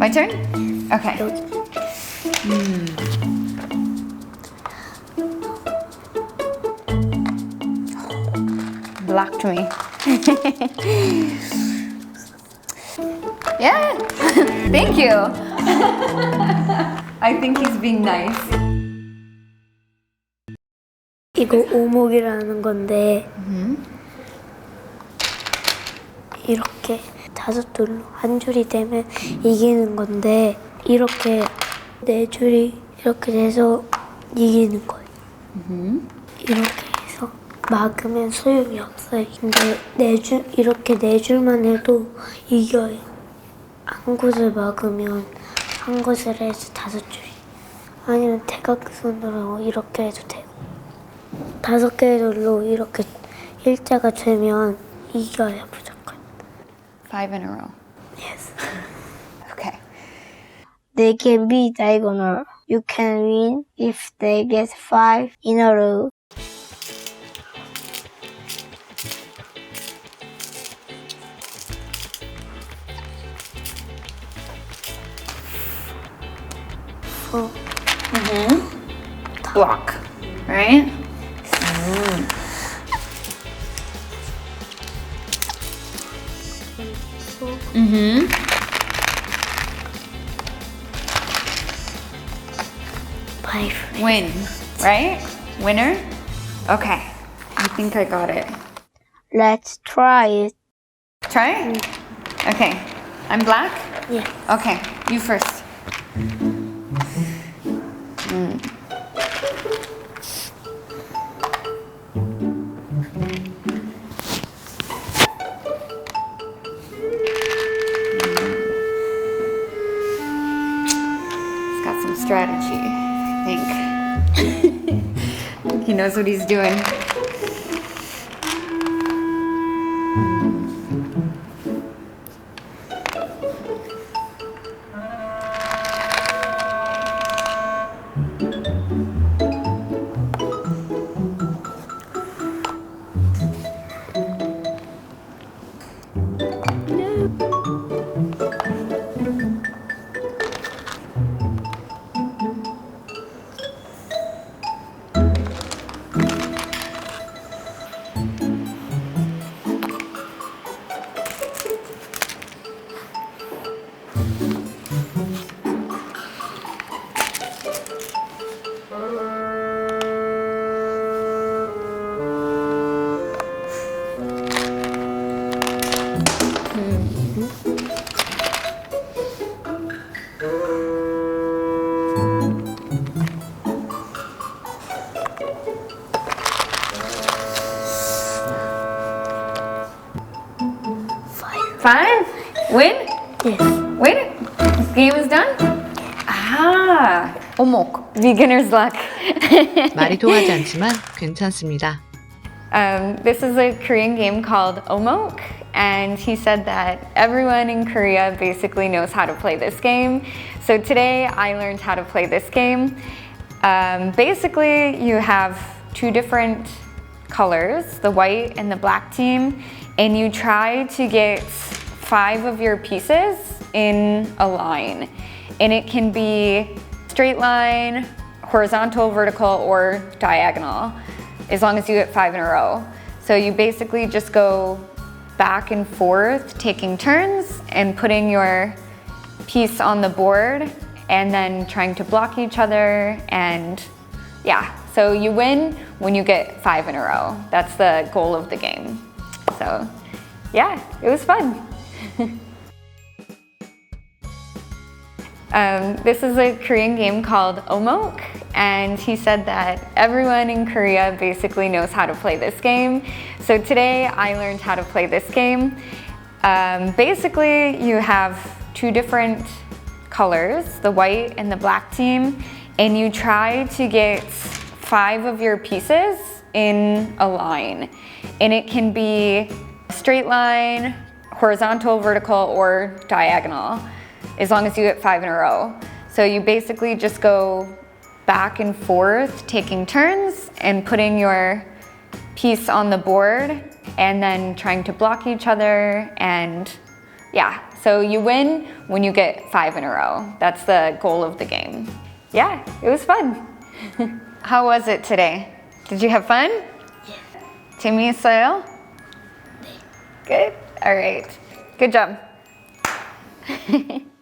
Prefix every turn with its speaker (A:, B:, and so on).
A: My turn? Okay. Black to me. yeah. Thank you. I think he's being nice.
B: 이거 오목이라는 건데 이렇게 다섯 줄로 한 줄이 되면 이기는 건데 이렇게 네 줄이 이렇게 돼서 이기는 거예요. 이렇게 해서 막으면 소용이 없어요. 근데 네 줄 이렇게 네 줄만 해도 이겨요. 한 곳을 막으면 한 곳을 해서 다섯 줄이 아니면 대각선으로 이렇게 해도 되고 다섯 개의 줄로 이렇게 일자가 되면 이겨요 무조건.
A: Five in a row.
B: Yes.
A: Okay.
B: They can be diagonal. You can win if they get five in a row. Four.
A: Block. Right?
B: Four.
A: Mm-hmm.
B: Five.
A: Win. Right? Winner? Okay. I think I got it.
B: Let's try it.
A: Try? it? Okay. I'm black?
B: Yeah.
A: Okay. You first. Strategy, I think. he knows what he's doing.
B: Five.
A: Five? Win?
B: Yes.
A: Win? This game is done? Ah. Omok. Beginner's luck.
C: 말이 통하지 않지만 괜찮습니다.
A: Um, this is a Korean game called Omok, and he said that everyone in Korea basically knows how to play this game. So today I learned how to play this game. Um, basically, you have two different colors, the white and the black team, and you try to get five of your pieces in a line. And it can be straight line, horizontal, vertical, or diagonal as long as you get five in a row. So you basically just go back and forth, taking turns and putting your piece on the board and then trying to block each other. And yeah, so you win when you get five in a row. That's the goal of the game. So yeah, it was fun. Um, this is a Korean game called Omok, and he said that everyone in Korea basically knows how to play this game. So today I learned how to play this game. Um, basically, you have two different colors, the white and the black team, and you try to get five of your pieces in a line. And it can be straight line, horizontal, vertical, or diagonal as long as you get five in a row. So you basically just go back and forth, taking turns and putting your piece on the board and then trying to block each other. And yeah, so you win when you get five in a row. That's the goal of the game. Yeah, it was fun. How was it today? Did you have fun? Yeah. Timmy and Soil? Good. All right. Good job.